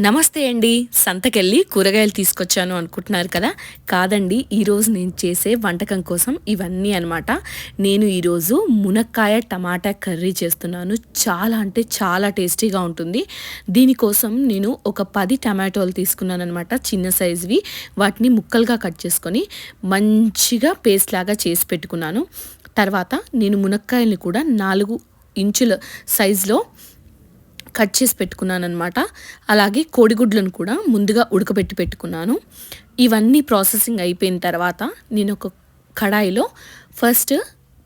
నమస్తే అండి. సంతకెళ్ళి కూరగాయలు తీసుకొచ్చాను అనుకుంటున్నారు కదా. కాదండి ఈరోజు నేను చేసే వంటకం కోసం ఇవన్నీ అనమాట నేను ఈరోజు మునక్కాయ టమాటా కర్రీ చేస్తున్నాను. చాలా అంటే చాలా టేస్టీగా ఉంటుంది. దీనికోసం నేను ఒక పది టమాటోలు తీసుకున్నాను అనమాట చిన్న సైజువి. వాటిని ముక్కలుగా కట్ చేసుకొని మంచిగా పేస్ట్ లాగా చేసి పెట్టుకున్నాను. తర్వాత నేను మునక్కాయల్ని కూడా నాలుగు ఇంచుల సైజులో కట్ చేసి పెట్టుకున్నాను అనమాట అలాగే కోడిగుడ్లను కూడా ముందుగా ఉడకబెట్టి పెట్టుకున్నాను. ఇవన్నీ ప్రాసెసింగ్ అయిపోయిన తర్వాత నేను ఒక కడాయిలో ఫస్ట్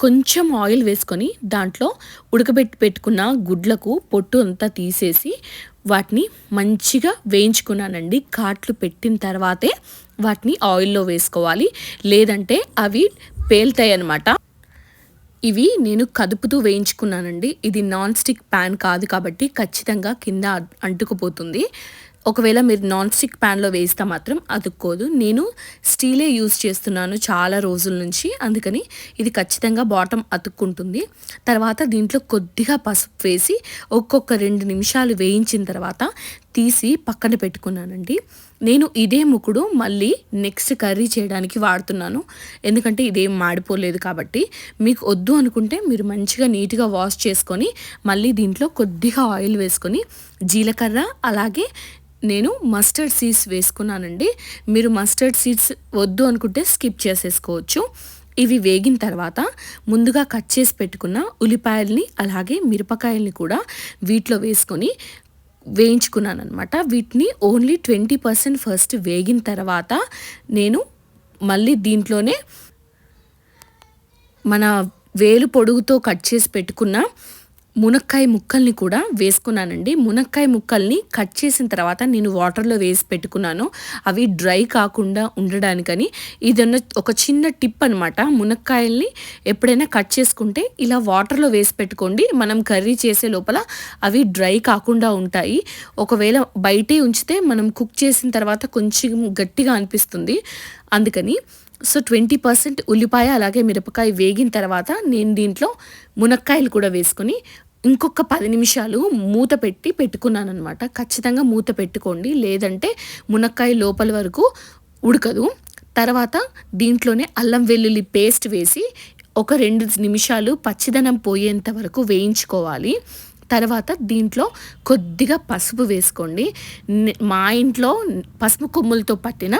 కొంచెం ఆయిల్ వేసుకొని దాంట్లో ఉడకబెట్టి పెట్టుకున్న గుడ్లకు పొట్టు అంతా తీసేసి వాటిని మంచిగా వేయించుకున్నానండి. కాట్లు పెట్టిన తర్వాతే వాటిని ఆయిల్లో వేసుకోవాలి. లేదంటే అవి పేలుతాయి అన్నమాట ఇవి నేను కదుపుతూ వేయించుకున్నానండి. ఇది నాన్ స్టిక్ ప్యాన్ కాదు కాబట్టి ఖచ్చితంగా కింద అంటుకుపోతుంది. ఒకవేళ మీరు నాన్ స్టిక్ ప్యాన్లో వేస్తే మాత్రం అతుక్కోదు. నేను స్టీలే యూజ్ చేస్తున్నాను చాలా రోజుల నుంచి. అందుకని ఇది ఖచ్చితంగా బాటమ్ అతుక్కుంటుంది. తర్వాత దీంట్లో కొద్దిగా పసుపు వేసి ఒక్కొక్క రెండు నిమిషాలు వేయించిన తర్వాత తీసి పక్కన పెట్టుకున్నానండి. నేను ఇదే ముకుడు మళ్ళీ నెక్స్ట్ కర్రీ చేయడానికి వాడుతున్నాను. ఎందుకంటే ఇదేం మాడిపోలేదు కాబట్టి. మీకు వద్దు అనుకుంటే మీరు మంచిగా నీట్గా వాష్ చేసుకొని మళ్ళీ దీంట్లో కొద్దిగా ఆయిల్ వేసుకొని జీలకర్ర అలాగే నేను మస్టర్డ్ సీడ్స్ వేసుకున్నానండి. మీరు మస్టర్డ్ సీడ్స్ వద్దు అనుకుంటే స్కిప్ చేసేసుకోవచ్చు. ఇవి వేగిన తర్వాత ముందుగా కట్ చేసి పెట్టుకున్న ఉల్లిపాయల్ని అలాగే మిరపకాయల్ని కూడా వీటిలో వేసుకొని వేయించుకున్నాను అనమాట వీటిని ఓన్లీ ట్వంటీ పర్సెంట్ ఫస్ట్ వేగిన తర్వాత నేను మళ్ళీ దీంట్లోనే మన వేలు పొడుగుతో కట్ చేసి పెట్టుకున్న మునక్కాయ ముక్కల్ని కూడా వేసుకున్నానండి. మునక్కాయ ముక్కల్ని కట్ చేసిన తర్వాత నేను వాటర్లో వేసి పెట్టుకున్నాను. అవి డ్రై కాకుండా ఉండడానికని. ఇదన్న ఒక చిన్న టిప్ అనమాట మునక్కాయల్ని ఎప్పుడైనా కట్ చేసుకుంటే ఇలా వాటర్లో వేసి పెట్టుకోండి. మనం కర్రీ చేసే లోపల అవి డ్రై కాకుండా ఉంటాయి. ఒకవేళ బయటే ఉంచితే మనం కుక్ చేసిన తర్వాత కొంచెం గట్టిగా అనిపిస్తుంది. అందుకని సో ట్వంటీ పర్సెంట్ ఉల్లిపాయ అలాగే మిరపకాయ వేగిన తర్వాత నేను దీంట్లో మునక్కాయలు కూడా వేసుకొని ఇంకొక పది నిమిషాలు మూత పెట్టి పెట్టుకున్నాను అనమాట ఖచ్చితంగా మూత పెట్టుకోండి. లేదంటే మునక్కాయ లోపల వరకు ఉడకదు. తర్వాత దీంట్లోనే అల్లం వెల్లుల్లి పేస్ట్ వేసి ఒక రెండు నిమిషాలు పచ్చిదనం పోయేంత వరకు వేయించుకోవాలి. తర్వాత దీంట్లో కొద్దిగా పసుపు వేసుకోండి. మా ఇంట్లో పసుపు కొమ్ములతో పట్టిన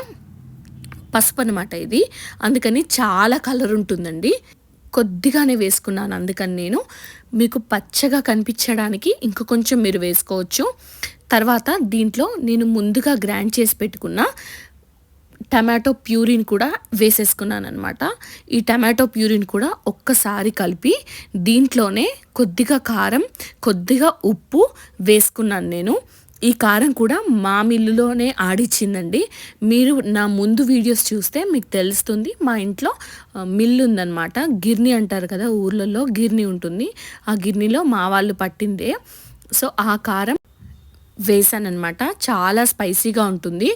పసుపు అనమాట ఇది. అందుకని చాలా కలర్ ఉంటుందండి. కొద్దిగానే వేసుకున్నాను. అందుకని నేను మీకు పచ్చగా కనిపించడానికి ఇంకా కొంచెం మీరు వేసుకోవచ్చు. తర్వాత దీంట్లో నేను ముందుగా గ్రైండ్ చేసి పెట్టుకున్న టమాటో ప్యూరిన్ కూడా వేసేసుకున్నాను అనమాట ఈ టమాటో ప్యూరిన్ కూడా ఒక్కసారి కలిపి దీంట్లోనే కొద్దిగా కారం కొద్దిగా ఉప్పు వేసుకున్నాను నేను. ఈ కారం కూడా మా మిల్లులోనే ఆడిచ్చిందండి. మీరు నా ముందు వీడియోస్ చూస్తే మీకు తెలుస్తుంది మా ఇంట్లో మిల్లు ఉందన్నమాట గిర్ని అంటారు కదా ఊర్లలో గిర్ని ఉంటుంది. ఆ గిర్నీలో మా వాళ్ళు పట్టిందే. సో ఆ కారం వేసానమాట చాలా స్పైసీగా ఉంటుంది.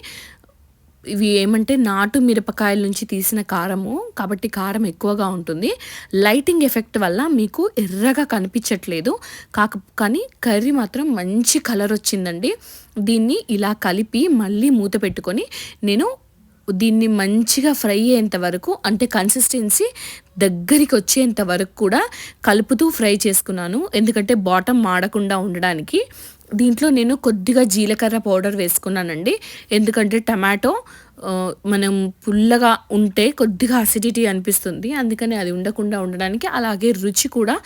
ఇవి ఏమంటే నాటు మిరపకాయల నుంచి తీసిన కారము. కాబట్టి కారం ఎక్కువగా ఉంటుంది. లైటింగ్ ఎఫెక్ట్ వల్ల మీకు ఎర్రగా కనిపించట్లేదు. కాక కానీ కర్రీ మాత్రం మంచి కలర్ వచ్చిందండి. దీన్ని ఇలా కలిపి మళ్ళీ మూత పెట్టుకొని నేను దీన్ని మంచిగా ఫ్రై అయ్యేంత వరకు అంటే కన్సిస్టెన్సీ దగ్గరికి వచ్చేంత వరకు కూడా కలుపుతూ ఫ్రై చేసుకున్నాను. ఎందుకంటే బాటమ్ మాడకుండా ఉండడానికి. దీంట్లో నేను కొద్దిగా జీలకర్ర పౌడర్ వేసుకున్నానండి. ఎందుకంటే టమాటో మనం పుల్లగా ఉంటే కొద్దిగా అసిడిటీ అనిపిస్తుంది. అందుకని అది ఉండకుండా ఉండడానికి అలాగే రుచి కూడా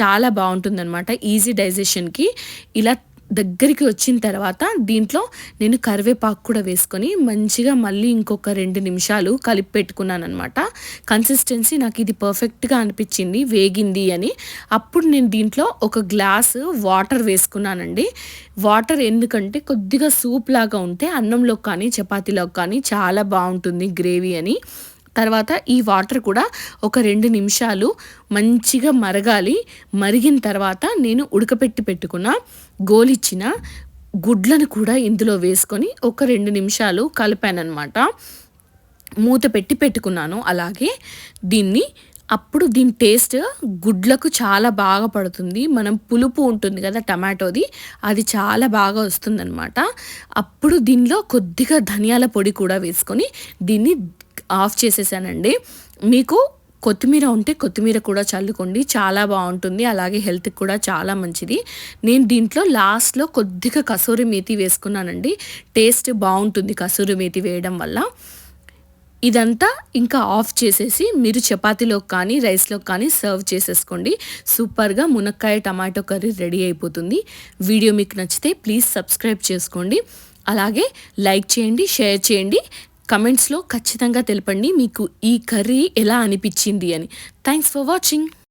చాలా బాగుంటుందన్నమాట. ఈజీ డైజెషన్కి ఇలా దగ్గరికి వచ్చిన తర్వాత దీంట్లో నేను కరివేపాకు కూడా వేసుకొని మంచిగా మళ్ళీ ఇంకొక రెండు నిమిషాలు కలిపి పెట్టుకున్నాను అనమాట కన్సిస్టెన్సీ నాకు ఇది పర్ఫెక్ట్గా అనిపించింది వేగింది అని. అప్పుడు నేను దీంట్లో ఒక గ్లాస్ వాటర్ వేసుకున్నానండి. వాటర్ ఎందుకంటే కొద్దిగా సూప్ లాగా ఉంటే అన్నంలో కానీ చపాతీలో కానీ చాలా బాగుంటుంది గ్రేవీ అని. తర్వాత ఈ వాటర్ కూడా ఒక రెండు నిమిషాలు మంచిగా మరగాలి. మరిగిన తర్వాత నేను ఉడకపెట్టి పెట్టుకున్న గోలిచ్చిన గుడ్లను కూడా ఇందులో వేసుకొని ఒక రెండు నిమిషాలు కలిపానమాట మూత పెట్టి పెట్టుకున్నాను అలాగే. దీన్ని అప్పుడు దీని టేస్ట్ గుడ్లకు చాలా బాగా పడుతుంది. మనం పులుపు ఉంటుంది కదా టమాటోది అది చాలా బాగా వస్తుందన్నమాట. అప్పుడు దీనిలో కొద్దిగా ధనియాల పొడి కూడా వేసుకొని దీన్ని ఆఫ్ చేసేసానండి. మీకు కొత్తిమీర ఉంటే కొత్తిమీర కూడా చల్లుకోండి. చాలా బాగుంటుంది. అలాగే హెల్త్కి కూడా చాలా మంచిది. నేను దీంట్లో లాస్ట్లో కొద్దిగా కసూరి మేతి వేసుకున్నానండి. టేస్ట్ బాగుంటుంది కసూరి మేతి వేయడం వల్ల. ఇదంతా ఇంకా ఆఫ్ చేసేసి మీరు చపాతీలోకి కానీ రైస్లోకి కానీ సర్వ్ చేసేసుకోండి. సూపర్గా మునక్కాయ టమాటో కర్రీ రెడీ అయిపోతుంది. వీడియో మీకు నచ్చితే ప్లీజ్ సబ్స్క్రైబ్ చేసుకోండి. అలాగే లైక్ చేయండి షేర్ చేయండి. కమెంట్స్లో ఖచ్చితంగా తెలపండి మీకు ఈ కర్రీ ఎలా అనిపించింది అని. Thanks for watching